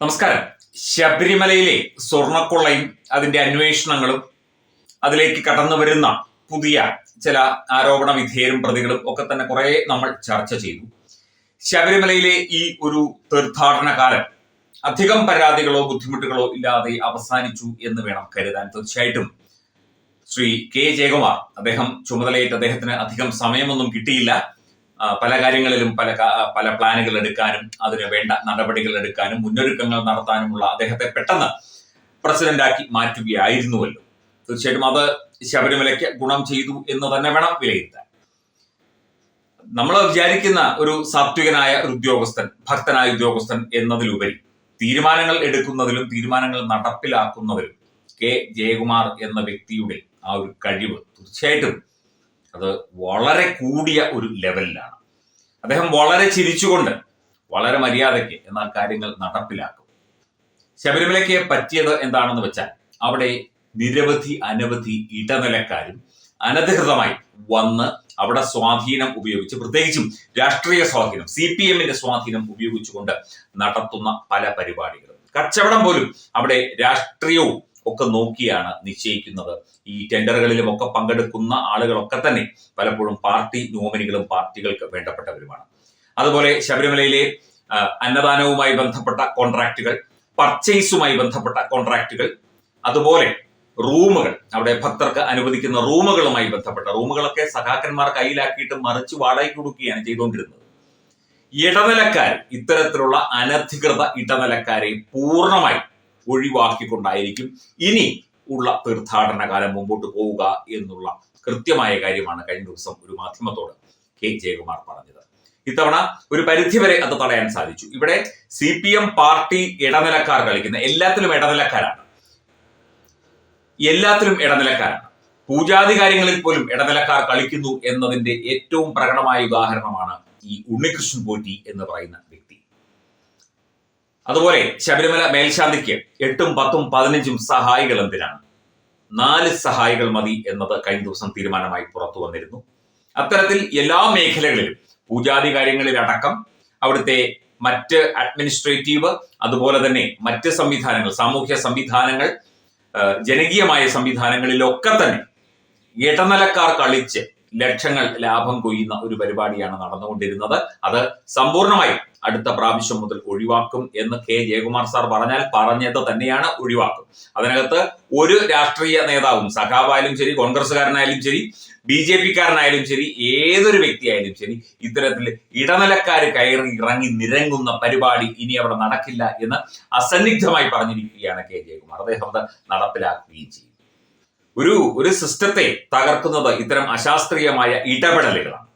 നമസ്കാരം. ശബരിമലയിലെ സ്വർണക്കൊള്ളയും അതിന്റെ അന്വേഷണങ്ങളും അതിലേക്ക് കടന്നു വരുന്ന പുതിയ ചില ആരോപണ വിധേയരും പ്രതികളും ഒക്കെ തന്നെ കുറെ നമ്മൾ ചർച്ച ചെയ്തു. ശബരിമലയിലെ ഈ ഒരു തീർത്ഥാടന കാലം അധികം പരാതികളോ ബുദ്ധിമുട്ടുകളോ ഇല്ലാതെ അവസാനിച്ചു എന്ന് വേണം കരുതാൻ. തീർച്ചയായിട്ടും ശ്രീ കെ ജയകുമാർ അദ്ദേഹം ചുമതലയേറ്റ് അദ്ദേഹത്തിന് അധികം സമയമൊന്നും കിട്ടിയില്ല. പല കാര്യങ്ങളിലും പല പല പ്ലാനുകൾ എടുക്കാനും അതിന് വേണ്ട നടപടികൾ എടുക്കാനും മുന്നൊരുക്കങ്ങൾ നടത്താനുമുള്ള അദ്ദേഹത്തെ പെട്ടെന്ന് പ്രസിഡന്റാക്കി മാറ്റുകയായിരുന്നുവല്ലോ. തീർച്ചയായിട്ടും അത് ശബരിമലയ്ക്ക് ഗുണം ചെയ്തു എന്ന് തന്നെ വേണം വിലയിരുത്താൻ. നമ്മൾ വിചാരിക്കുന്ന ഒരു സാത്വികനായ ഒരു ഉദ്യോഗസ്ഥൻ ഭക്തനായ ഉദ്യോഗസ്ഥൻ എന്നതിലുപരി തീരുമാനങ്ങൾ എടുക്കുന്നതിലും തീരുമാനങ്ങൾ നടപ്പിലാക്കുന്നതിലും കെ. ജയകുമാർ എന്ന വ്യക്തിയുടെ ആ ഒരു കഴിവ് തീർച്ചയായിട്ടും അത് വളരെ കൂടിയ ഒരു ലെവലിലാണ്. അദ്ദേഹം വളരെ ചിരിച്ചുകൊണ്ട് വളരെ മര്യാദയ്ക്ക് എന്നാൽ കാര്യങ്ങൾ നടപ്പിലാക്കും. ശബരിമലയ്ക്ക് പറ്റിയത് എന്താണെന്ന് വെച്ചാൽ അവിടെ നിരവധി അനവധി ഇടനിലക്കാരും അനധികൃതമായി വന്ന് അവിടെ സ്വാധീനം ഉപയോഗിച്ച് പ്രത്യേകിച്ചും രാഷ്ട്രീയ സ്വാധീനം സി പി എമ്മിന്റെ സ്വാധീനം ഉപയോഗിച്ചുകൊണ്ട് നടത്തുന്ന പല പരിപാടികളും. കച്ചവടം പോലും അവിടെ രാഷ്ട്രീയവും ഒക്കെ നോക്കിയാണ് നിശ്ചയിക്കുന്നത്. ഈ ടെൻഡറുകളിലും ഒക്കെ പങ്കെടുക്കുന്ന ആളുകളൊക്കെ തന്നെ പലപ്പോഴും പാർട്ടി നോമിനികളും പാർട്ടികൾക്ക് വേണ്ടപ്പെട്ടവരുമാണ്. അതുപോലെ ശബരിമലയിലെ അന്നദാനവുമായി ബന്ധപ്പെട്ട കോൺട്രാക്റ്റുകൾ പർച്ചേസുമായി ബന്ധപ്പെട്ട കോൺട്രാക്റ്റുകൾ അതുപോലെ റൂമുകൾ അവിടെ ഭക്തർക്ക് അനുവദിക്കുന്ന റൂമുകളുമായി ബന്ധപ്പെട്ട റൂമുകളൊക്കെ സഖാക്കന്മാർ കയ്യിലാക്കിയിട്ട് മറിച്ച് വാടകയ്ക്ക് കൊടുക്കുകയാണ് ചെയ്തുകൊണ്ടിരുന്നത്. ഇടനിലക്കാർ ഇത്തരത്തിലുള്ള അനധികൃത ഇടനിലക്കാരെ പൂർണമായി ഒഴിവാക്കിക്കൊണ്ടായിരിക്കും ഇനി ഉള്ള തീർത്ഥാടന കാലം മുമ്പോട്ട് പോവുക എന്നുള്ള കൃത്യമായ കാര്യമാണ് കഴിഞ്ഞ ദിവസം ഒരു മാധ്യമത്തോട് കെ. ജയകുമാർ പറഞ്ഞത്. ഇത്തവണ ഒരു പരിധിവരെ അത് തടയാൻ സാധിച്ചു. ഇവിടെ സി പി എം പാർട്ടി ഇടനിലക്കാർ കളിക്കുന്ന എല്ലാത്തിലും ഇടനിലക്കാരാണ്. എല്ലാത്തിലും ഇടനിലക്കാരാണ്. പൂജാതി കാര്യങ്ങളിൽ പോലും ഇടനിലക്കാർ കളിക്കുന്നു എന്നതിന്റെ ഏറ്റവും പ്രകടമായ ഉദാഹരണമാണ് ഈ ഉണ്ണികൃഷ്ണൻ പോറ്റി എന്ന് പറയുന്ന വ്യക്തി. അതുപോലെ ശബരിമല മേൽശാന്തിക്ക് എട്ടും പത്തും പതിനഞ്ചും സഹായികൾ എന്തിനാണ്? നാല് സഹായികൾ മതി എന്നത് കഴിഞ്ഞ ദിവസം തീരുമാനമായി പുറത്തു വന്നിരുന്നു. അത്തരത്തിൽ എല്ലാ മേഖലകളിലും പൂജാതി കാര്യങ്ങളിലടക്കം അവിടുത്തെ മറ്റ് അഡ്മിനിസ്ട്രേറ്റീവ് അതുപോലെ തന്നെ മറ്റ് സംവിധാനങ്ങൾ സാമൂഹ്യ സംവിധാനങ്ങൾ ജനകീയമായ സംവിധാനങ്ങളിലൊക്കെ തന്നെ ഇടനിലക്കാർ കളിച്ച് ലക്ഷങ്ങൾ ലാഭം കൊയ്യുന്ന ഒരു പരിപാടിയാണ് നടന്നുകൊണ്ടിരുന്നത്. അത് സമ്പൂർണമായും അടുത്ത പ്രാവശ്യം മുതൽ ഒഴിവാക്കും എന്ന് കെ. ജയകുമാർ സാർ പറഞ്ഞാൽ പറഞ്ഞത് തന്നെയാണ് ഒഴിവാക്കും. അതിനകത്ത് ഒരു രാഷ്ട്രീയ നേതാവും സഖാവായാലും ശരി കോൺഗ്രസ്സുകാരനായാലും ശരി ബി ജെ പിക്കാരനായാലും ശരി ഏതൊരു വ്യക്തിയായാലും ശരി ഇത്തരത്തിൽ ഇടനിലക്കാർ കയറി ഇറങ്ങി നിരങ്ങുന്ന പരിപാടി ഇനി അവിടെ നടക്കില്ല എന്ന് അസന്നിഗ്ധമായി പറഞ്ഞിരിക്കുകയാണ് കെ. ജയകുമാർ. അദ്ദേഹം അത് നടപ്പിലാക്കുകയും ചെയ്യും ഒരു ഒരു സിസ്റ്റത്തെ തകർക്കുന്നത് ഇത്തരം അശാസ്ത്രീയമായ ഇടപെടലുകളാണ്.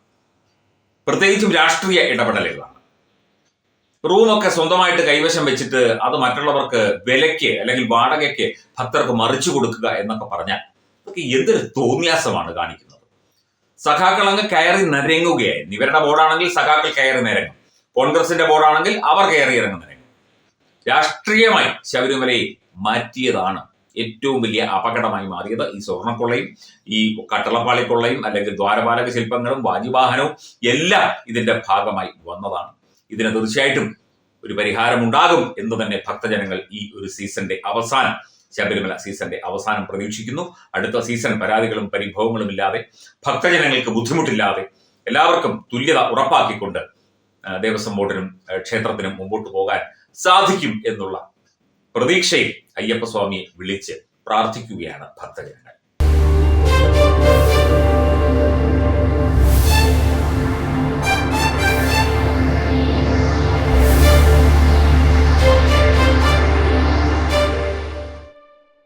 പ്രത്യേകിച്ചും രാഷ്ട്രീയ ഇടപെടലുകളാണ്. റൂമൊക്കെ സ്വന്തമായിട്ട് കൈവശം വെച്ചിട്ട് അത് മറ്റുള്ളവർക്ക് വിലയ്ക്ക് അല്ലെങ്കിൽ വാടകയ്ക്ക് ഭക്തർക്ക് മറിച്ചു കൊടുക്കുക എന്നൊക്കെ പറഞ്ഞാൽ അതൊക്കെ എന്തൊരു തോന്നിയാസമാണ് കാണിക്കുന്നത്. സഖാക്കൾ അങ്ങ് കയറി നിരങ്ങുകയായിരുന്നു. ഇവരുടെ ബോർഡാണെങ്കിൽ സഖാക്കൾ കയറി നിരങ്ങും. കോൺഗ്രസിന്റെ ബോർഡാണെങ്കിൽ അവർ കയറി ഇറങ്ങും നിരങ്ങും. രാഷ്ട്രീയമായി ശബരിമലയെ മാറ്റിയതാണ് ഏറ്റവും വലിയ അപകടമായി മാറിയത് ഈ സ്വർണക്കൊള്ളയും ഈ കട്ടളപ്പാളിക്കൊള്ളയും അല്ലെങ്കിൽ ദ്വാരപാലക ശില്പങ്ങളും വാജിവാഹനവും എല്ലാം ഇതിന്റെ ഭാഗമായി വന്നതാണ്. ഇതിന് തീർച്ചയായിട്ടും ഒരു പരിഹാരമുണ്ടാകും എന്ന് തന്നെ ഭക്തജനങ്ങൾ ഈ ഒരു സീസണിന്റെ അവസാനം ശബരിമല സീസണിന്റെ അവസാനം പ്രതീക്ഷിക്കുന്നു. അടുത്ത സീസൺ പരാതികളും പരിഭവങ്ങളും ഇല്ലാതെ ഭക്തജനങ്ങൾക്ക് ബുദ്ധിമുട്ടില്ലാതെ എല്ലാവർക്കും തുല്യത ഉറപ്പാക്കിക്കൊണ്ട് ദേവസ്വം ബോർഡിനും ക്ഷേത്രത്തിനും മുമ്പോട്ട് പോകാൻ സാധിക്കും എന്നുള്ള പ്രതീക്ഷയിൽ അയ്യപ്പസ്വാമിയെ വിളിച്ച് പ്രാർത്ഥിക്കുകയാണ് ഭക്തജനങ്ങൾ.